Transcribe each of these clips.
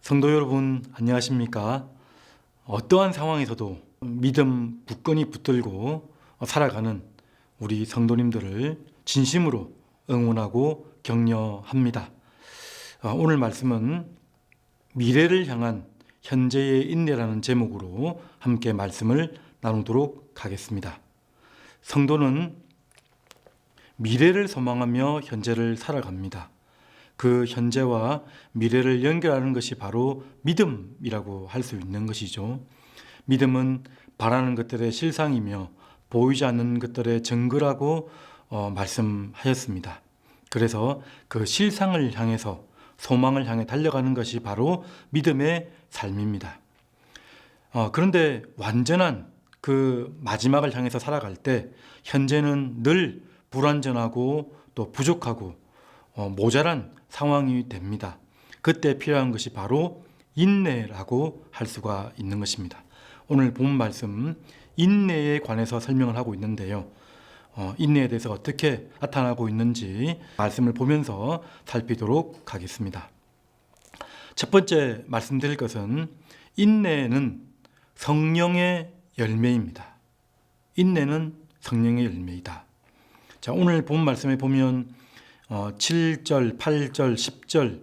성도 여러분 안녕하십니까? 어떠한 상황에서도 믿음 굳건히 붙들고 살아가는 우리 성도님들을 진심으로 응원하고 격려합니다. 아, 오늘 말씀은 미래를 향한 현재의 인내라는 제목으로 함께 말씀을 나누도록 하겠습니다. 성도는 미래를 소망하며 현재를 살아갑니다. 그 현재와 미래를 연결하는 것이 바로 믿음이라고 할 수 있는 것이죠. 믿음은 바라는 것들의 실상이며 보이지 않는 것들의 증거라고 어, 말씀하였습니다. 그래서 그 실상을 향해서 소망을 향해 달려가는 것이 바로 믿음의 삶입니다. 어, 그런데 완전한 그 마지막을 향해서 살아갈 때 현재는 늘 불완전하고 또 부족하고 어, 모자란 상황이 됩니다. 그때 필요한 것이 바로 인내라고 할 수가 있는 것입니다. 오늘 본 말씀 인내에 관해서 설명을 하고 있는데요. 어, 인내에 대해서 어떻게 나타나고 있는지 말씀을 보면서 살피도록 하겠습니다. 첫 번째 말씀드릴 것은 인내는 성령의 열매입니다. 인내는 성령의 열매이다. 자, 오늘 본 말씀에 보면 어, 7절, 8절, 10절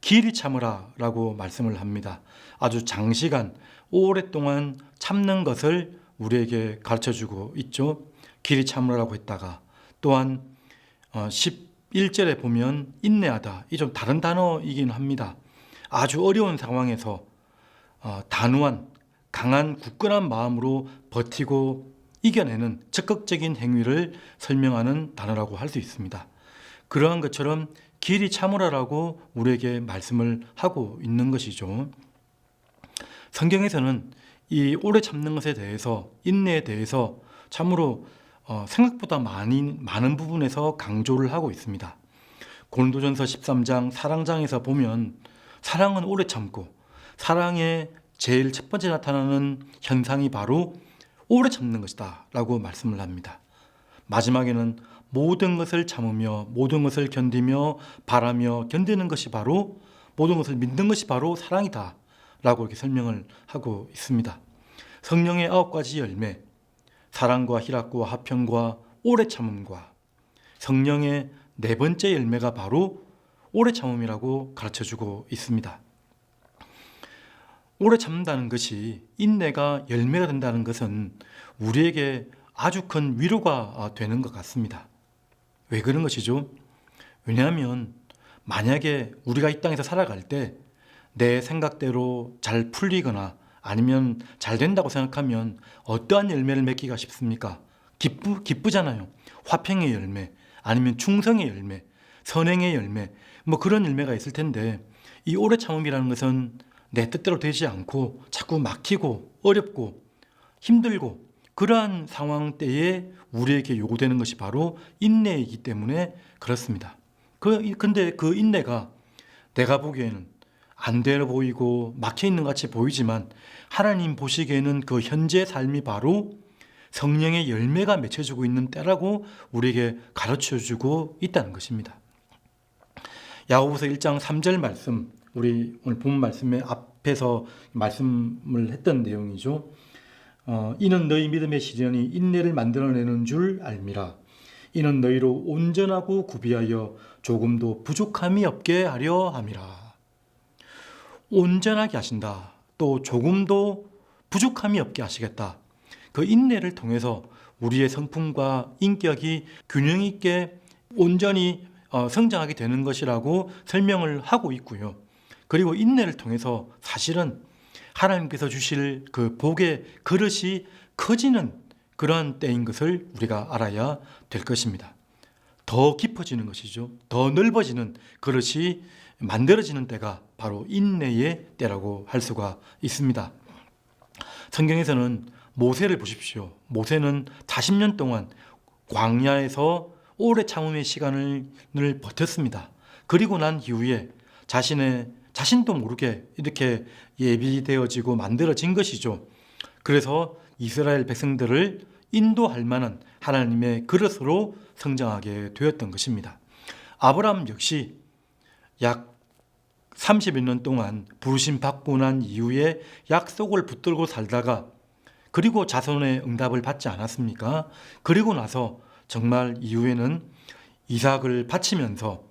길이 참으라 라고 말씀을 합니다. 아주 장시간 오랫동안 참는 것을 우리에게 가르쳐 주고 있죠. 길이 참으라고 했다가 또한 어, 11절에 보면 인내하다. 이 좀 다른 단어이긴 합니다. 아주 어려운 상황에서 어, 단호한 강한 굳건한 마음으로 버티고 이겨내는 적극적인 행위를 설명하는 단어라고 할 수 있습니다. 그러한 것처럼 길이 참으라라고 우리에게 말씀을 하고 있는 것이죠. 성경에서는 이 오래 참는 것에 대해서 인내에 대해서 참으로 어, 생각보다 많이 많은 부분에서 강조를 하고 있습니다. 고린도전서 13장 사랑장에서 보면 사랑은 오래 참고 사랑의 제일 첫 번째 나타나는 현상이 바로 오래 참는 것이다 라고 말씀을 합니다. 마지막에는 모든 것을 참으며 모든 것을 견디며 바라며 견디는 것이 바로 모든 것을 믿는 것이 바로 사랑이다. 라고 이렇게 설명을 하고 있습니다. 성령의 아홉 가지 열매, 사랑과 희락과 화평과 오래 참음과 성령의 네 번째 열매가 바로 오래 참음이라고 가르쳐 주고 있습니다. 오래 참는다는 것이 인내가 열매가 된다는 것은 우리에게 아주 큰 위로가 되는 것 같습니다. 왜 그런 것이죠? 왜냐하면 만약에 우리가 이 땅에서 살아갈 때 내 생각대로 잘 풀리거나 아니면 잘 된다고 생각하면 어떠한 열매를 맺기가 쉽습니까? 기쁘, 기쁘잖아요. 화평의 열매, 아니면 충성의 열매, 선행의 열매, 뭐 그런 열매가 있을 텐데 이 오래 참음이라는 것은 내 뜻대로 되지 않고 자꾸 막히고 어렵고 힘들고 그러한 상황 때에 우리에게 요구되는 것이 바로 인내이기 때문에 그렇습니다. 그, 근데 그 인내가 내가 보기에는 안 되어 보이고 막혀 있는 것 같이 보이지만 하나님 보시기에는 그 현재 삶이 바로 성령의 열매가 맺혀지고 있는 때라고 우리에게 가르쳐 주고 있다는 것입니다. 야고보서 1장 3절 말씀 우리 오늘 본 말씀의 앞에서 말씀을 했던 내용이죠. 어, 이는 너희 믿음의 시련이 인내를 만들어내는 줄 알미라. 이는 너희로 온전하고 구비하여 조금도 부족함이 없게 하려 함이라. 온전하게 하신다. 또 조금도 부족함이 없게 하시겠다. 그 인내를 통해서 우리의 성품과 인격이 균형 있게 온전히 어, 성장하게 되는 것이라고 설명을 하고 있고요. 그리고 인내를 통해서 사실은 하나님께서 주실 그 복의 그릇이 커지는 그러한 때인 것을 우리가 알아야 될 것입니다. 더 깊어지는 것이죠. 더 넓어지는 그릇이 만들어지는 때가 바로 인내의 때라고 할 수가 있습니다. 성경에서는 모세를 보십시오. 모세는 40년 동안 광야에서 오래 참음의 시간을 버텼습니다. 그리고 난 이후에 자신의 자신도 모르게 이렇게 예비되어지고 만들어진 것이죠. 그래서 이스라엘 백성들을 인도할 만한 하나님의 그릇으로 성장하게 되었던 것입니다. 아브라함 역시 약 30여 년 동안 부르심 받고 난 이후에 약속을 붙들고 살다가 그리고 자손의 응답을 받지 않았습니까? 그리고 나서 정말 이후에는 이삭을 바치면서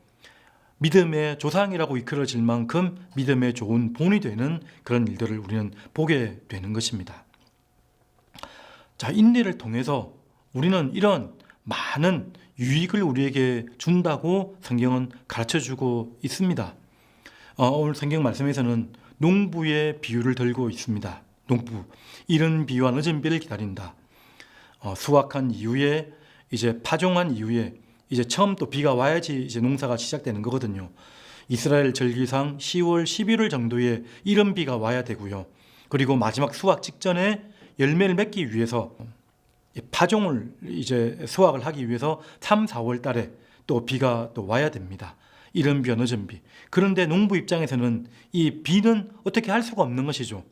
믿음의 조상이라고 이끌어질 만큼 믿음의 좋은 본이 되는 그런 일들을 우리는 보게 되는 것입니다. 자, 인내를 통해서 우리는 이런 많은 유익을 우리에게 준다고 성경은 가르쳐 주고 있습니다. 어, 오늘 성경 말씀에서는 농부의 비유를 들고 있습니다. 농부. 이른 비와 늦은 비를 기다린다. 어, 수확한 이후에 이제 파종한 이후에 이제 처음 또 비가 와야지 이제 농사가 시작되는 거거든요. 이스라엘 절기상 10월 11월 정도에 이른 비가 와야 되고요. 그리고 마지막 수확 직전에 열매를 맺기 위해서 파종을 이제 수확을 하기 위해서 3, 4월 달에 또 비가 또 와야 됩니다. 이른 비와 늦은 비. 그런데 농부 입장에서는 이 비는 어떻게 할 수가 없는 것이죠.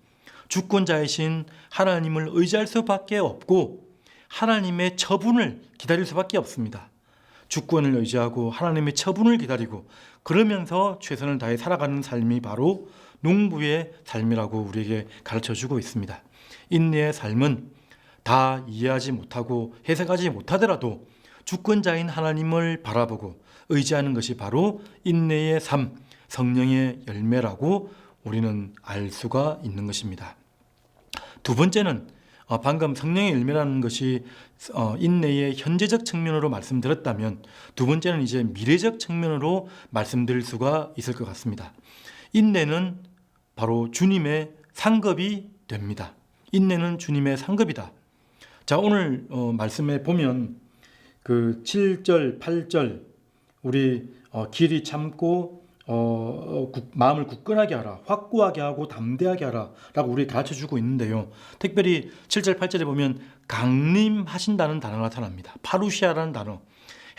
주권자이신 하나님을 의지할 수밖에 없고 하나님의 처분을 기다릴 수밖에 없습니다. 주권을 의지하고 하나님의 처분을 기다리고 그러면서 최선을 다해 살아가는 삶이 바로 농부의 삶이라고 우리에게 가르쳐 주고 있습니다. 인내의 삶은 다 이해하지 못하고 해석하지 못하더라도 주권자인 하나님을 바라보고 의지하는 것이 바로 인내의 삶, 성령의 열매라고 우리는 알 수가 있는 것입니다. 두 번째는 어, 방금 성령의 열매라는 것이 어, 인내의 현재적 측면으로 말씀드렸다면 두 번째는 이제 미래적 측면으로 말씀드릴 수가 있을 것 같습니다. 인내는 바로 주님의 상급이 됩니다. 인내는 주님의 상급이다. 자, 오늘 어, 말씀에 보면 그 7절, 8절 우리 어, 길이 참고 어, 국, 마음을 굳건하게 하라, 확고하게 하고 담대하게 하라라고 우리 가르쳐 주고 있는데요. 특별히 7절, 8절에 보면 강림하신다는 단어가 나타납니다. 파루시아라는 단어.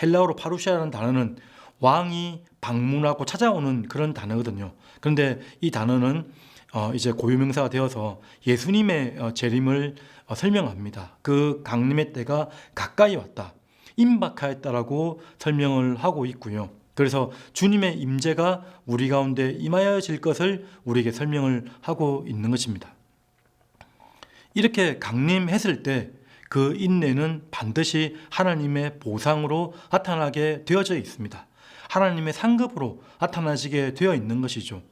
헬라어로 파루시아라는 단어는 왕이 방문하고 찾아오는 그런 단어거든요. 그런데 이 단어는 어, 이제 고유명사가 되어서 예수님의 어, 재림을 어, 설명합니다. 그 강림의 때가 가까이 왔다. 임박하였다라고 설명을 하고 있고요. 그래서 주님의 임재가 우리 가운데 임하여질 것을 우리에게 설명을 하고 있는 것입니다. 이렇게 강림했을 때 그 인내는 반드시 하나님의 보상으로 나타나게 되어져 있습니다. 하나님의 상급으로 나타나지게 되어 있는 것이죠.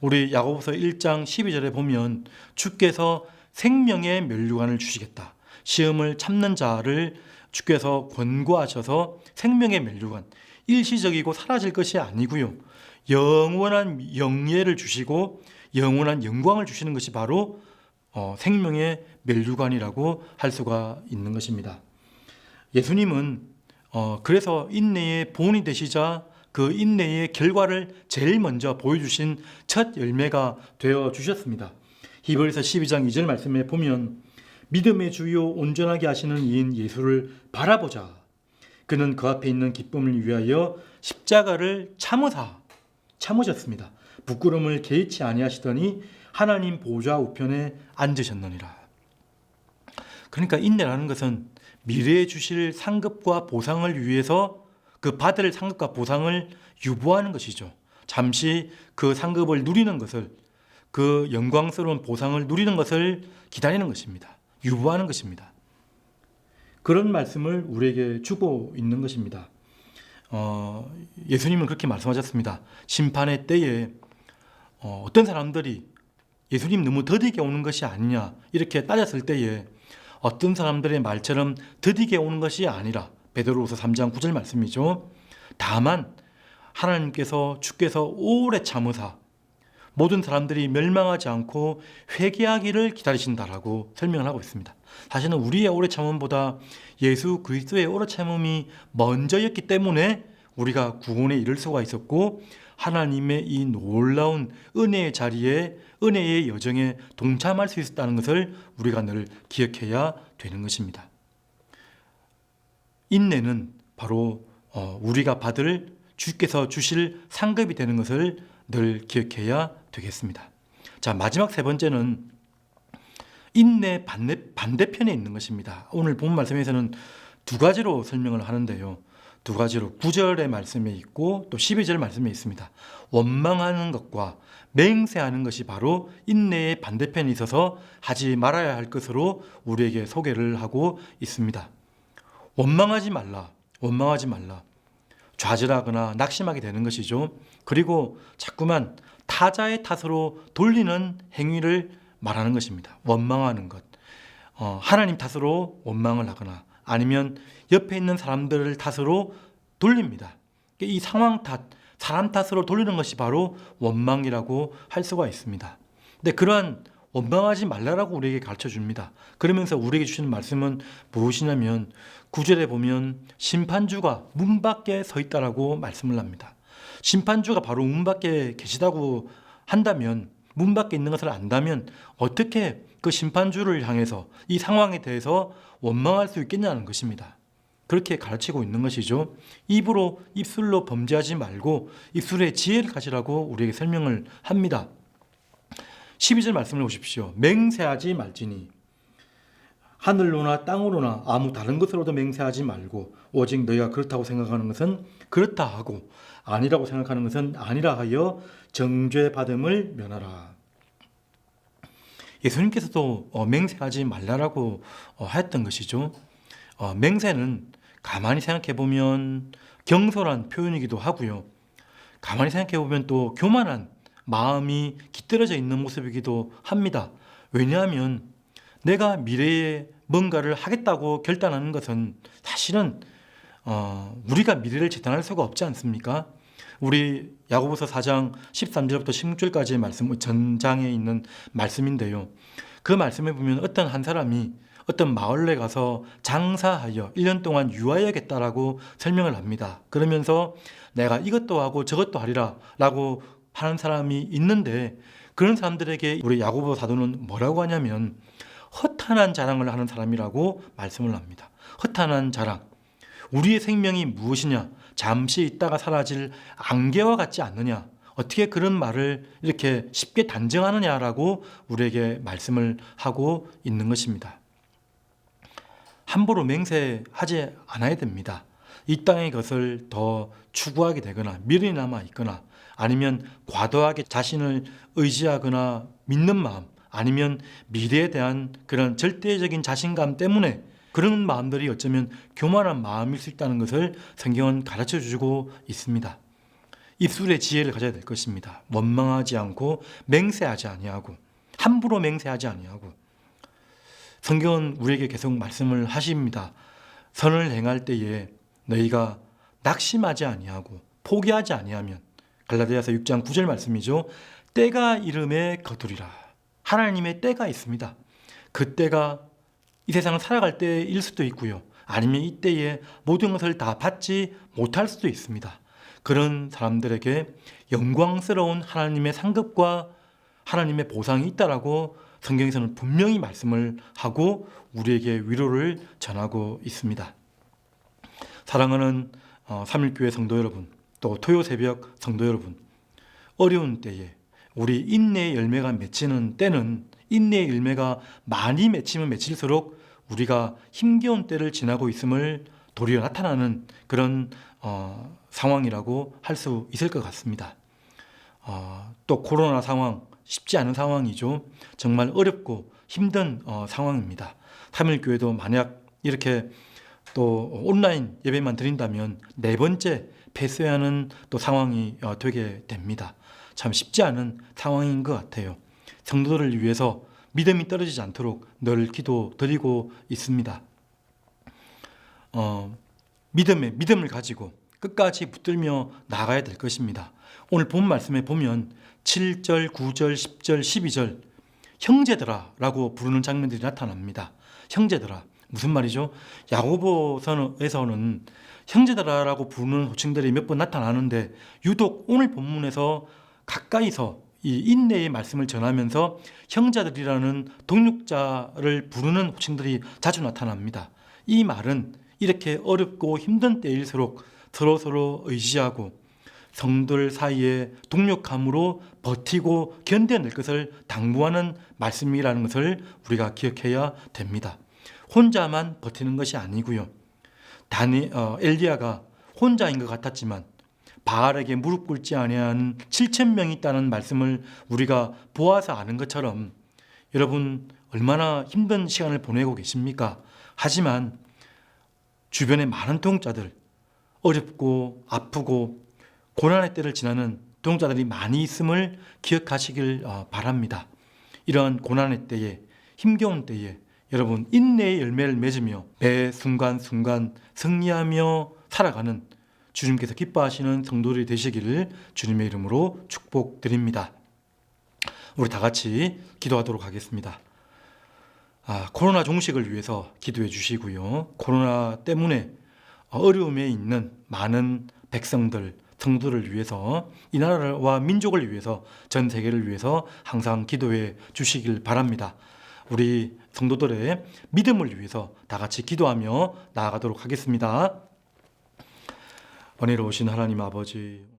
우리 야고보서 1장 12절에 보면 주께서 생명의 면류관을 주시겠다. 시험을 참는 자를 주께서 권고하셔서 생명의 면류관 일시적이고 사라질 것이 아니고요. 영원한 영예를 주시고 영원한 영광을 주시는 것이 바로 어, 생명의 멸류관이라고 할 수가 있는 것입니다. 예수님은 어, 그래서 인내의 본이 되시자 그 인내의 결과를 제일 먼저 보여주신 첫 열매가 되어 주셨습니다. 히브리서 12장 2절 말씀에 보면 믿음의 주요 온전하게 하시는 이인 예수를 바라보자. 그는 그 앞에 있는 기쁨을 위하여 십자가를 참으사 참으셨습니다. 부끄러움을 개의치 아니하시더니 하나님 보좌 우편에 앉으셨느니라. 그러니까 인내라는 것은 미래에 주실 상급과 보상을 위해서 그 받을 상급과 보상을 유보하는 것이죠. 잠시 그 상급을 누리는 것을 그 영광스러운 보상을 누리는 것을 기다리는 것입니다. 유보하는 것입니다. 그런 말씀을 우리에게 주고 있는 것입니다. 어, 예수님은 그렇게 말씀하셨습니다. 심판의 때에 어, 어떤 사람들이 예수님 너무 더디게 오는 것이 아니냐 이렇게 따졌을 때에 어떤 사람들의 말처럼 더디게 오는 것이 아니라 베드로후서 3장 9절 말씀이죠. 다만 하나님께서 주께서 오래 참으사 모든 사람들이 멸망하지 않고 회개하기를 기다리신다라고 설명을 하고 있습니다. 사실은 우리의 오래 참음보다 예수 그리스도의 오래 참음이 먼저였기 때문에 우리가 구원에 이를 수가 있었고 하나님의 이 놀라운 은혜의 자리에 은혜의 여정에 동참할 수 있었다는 것을 우리가 늘 기억해야 되는 것입니다. 인내는 바로 어, 우리가 받을 주께서 주실 상급이 되는 것을 늘 기억해야 되겠습니다. 자, 마지막 세 번째는 인내 반대, 반대편에 있는 것입니다. 오늘 본 말씀에서는 두 가지로 설명을 하는데요. 두 가지로 9절의 말씀에 있고 또 12절 말씀에 있습니다. 원망하는 것과 맹세하는 것이 바로 인내의 반대편에 있어서 하지 말아야 할 것으로 우리에게 소개를 하고 있습니다. 원망하지 말라. 원망하지 말라. 좌절하거나 낙심하게 되는 것이죠. 그리고 자꾸만 타자의 탓으로 돌리는 행위를 말하는 것입니다. 원망하는 것. 어, 하나님 탓으로 원망을 하거나 아니면 옆에 있는 사람들을 탓으로 돌립니다. 이 상황 탓, 사람 탓으로 돌리는 것이 바로 원망이라고 할 수가 있습니다. 근데 그러한 원망하지 말라라고 우리에게 가르쳐 줍니다. 그러면서 우리에게 주시는 말씀은 무엇이냐면 구절에 보면 심판주가 문 밖에 서 있다라고 말씀을 합니다. 심판주가 바로 문 밖에 계시다고 한다면 문 밖에 있는 것을 안다면 어떻게 그 심판주를 향해서 이 상황에 대해서 원망할 수 있겠냐는 것입니다. 그렇게 가르치고 있는 것이죠. 입으로 입술로 범죄하지 말고 입술에 지혜를 가지라고 우리에게 설명을 합니다. 12절 말씀을 보십시오. 맹세하지 말지니 하늘로나 땅으로나 아무 다른 것으로도 맹세하지 말고 오직 너희가 그렇다고 생각하는 것은 그렇다 하고 아니라고 생각하는 것은 아니라 하여 정죄 받음을 면하라. 예수님께서도 어, 맹세하지 말라라고 어, 하였던 것이죠. 어, 맹세는 가만히 생각해 보면 경솔한 표현이기도 하고요. 가만히 생각해 보면 또 교만한 마음이 깃들어져 있는 모습이기도 합니다. 왜냐하면 내가 미래에 뭔가를 하겠다고 결단하는 것은 사실은 어, 우리가 미래를 재단할 수가 없지 않습니까? 우리 야고보서 4장 13절부터 16절까지의 말씀 전장에 있는 말씀인데요. 그 말씀에 보면 어떤 한 사람이 어떤 마을에 가서 장사하여 1년 동안 유하여야겠다라고 설명을 합니다. 그러면서 내가 이것도 하고 저것도 하리라 라고 하는 사람이 있는데 그런 사람들에게 우리 야고보 사도는 뭐라고 하냐면 허탄한 자랑을 하는 사람이라고 말씀을 합니다. 허탄한 자랑. 우리의 생명이 무엇이냐? 잠시 있다가 사라질 안개와 같지 않느냐? 어떻게 그런 말을 이렇게 쉽게 단정하느냐라고 우리에게 말씀을 하고 있는 것입니다. 함부로 맹세하지 않아야 됩니다. 이 땅의 것을 더 추구하게 되거나 미련이 남아 있거나 아니면 과도하게 자신을 의지하거나 믿는 마음 아니면 미래에 대한 그런 절대적인 자신감 때문에 그런 마음들이 어쩌면 교만한 마음일 수 있다는 것을 성경은 가르쳐 주고 있습니다. 입술의 지혜를 가져야 될 것입니다. 원망하지 않고 맹세하지 아니하고 함부로 맹세하지 아니하고 성경은 우리에게 계속 말씀을 하십니다. 선을 행할 때에 너희가 낙심하지 아니하고 포기하지 아니하면 갈라디아서 6장 9절 말씀이죠. 때가 이름에 거두리라. 하나님의 때가 있습니다. 그 때가 이 세상을 살아갈 때일 수도 있고요. 아니면 이 때에 모든 것을 다 받지 못할 수도 있습니다. 그런 사람들에게 영광스러운 하나님의 상급과 하나님의 보상이 있다라고 성경에서는 분명히 말씀을 하고 우리에게 위로를 전하고 있습니다. 사랑하는 어, 삼일교회 성도 여러분, 또 토요 새벽 성도 여러분, 어려운 때에 우리 인내의 열매가 맺히는 때는 인내의 열매가 많이 맺히면 맺힐수록 우리가 힘겨운 때를 지나고 있음을 도리어 나타나는 그런 어, 상황이라고 할 수 있을 것 같습니다. 어, 또 코로나 상황 쉽지 않은 상황이죠. 정말 어렵고 힘든 어, 상황입니다. 3일 교회도 만약 이렇게 또 온라인 예배만 드린다면 네 번째 폐쇄 하는 또 상황이 어, 되게 됩니다. 참 쉽지 않은 상황인 것 같아요. 성도들을 위해서 믿음이 떨어지지 않도록 늘 기도 드리고 있습니다. 어, 믿음에 믿음을 가지고 끝까지 붙들며 나가야 될 것입니다. 오늘 본 말씀에 보면 7절, 9절, 10절, 12절 형제들아 라고 부르는 장면들이 나타납니다. 형제들아 무슨 말이죠? 야고보서에서는 형제들아라고 부르는 호칭들이 몇 번 나타나는데 유독 오늘 본문에서 가까이서 이 인내의 말씀을 전하면서 형제들이라는 동력자를 부르는 호칭들이 자주 나타납니다. 이 말은 이렇게 어렵고 힘든 때일수록 서로 서로 의지하고 성들 사이에 동력함으로 버티고 견뎌낼 것을 당부하는 말씀이라는 것을 우리가 기억해야 됩니다. 혼자만 버티는 것이 아니고요. 다니 어, 엘리야가 혼자인 것 같았지만 바알에게 무릎 꿇지 아니한 7천 명이 있다는 말씀을 우리가 보아서 아는 것처럼 여러분 얼마나 힘든 시간을 보내고 계십니까? 하지만 주변에 많은 동자들 어렵고 아프고 고난의 때를 지나는 동자들이 많이 있음을 기억하시길 어, 바랍니다. 이러한 고난의 때에 힘겨운 때에 여러분 인내의 열매를 맺으며 매 순간순간 승리하며 살아가는 주님께서 기뻐하시는 성도들이 되시기를 주님의 이름으로 축복드립니다. 우리 다 같이 기도하도록 하겠습니다. 아, 코로나 종식을 위해서 기도해 주시고요. 코로나 때문에 어려움에 있는 많은 백성들, 성도를 위해서 이 나라와 민족을 위해서 전 세계를 위해서 항상 기도해 주시길 바랍니다. 우리 성도들의 믿음을 위해서 다 같이 기도하며 나아가도록 하겠습니다. 은혜로우신 하나님 아버지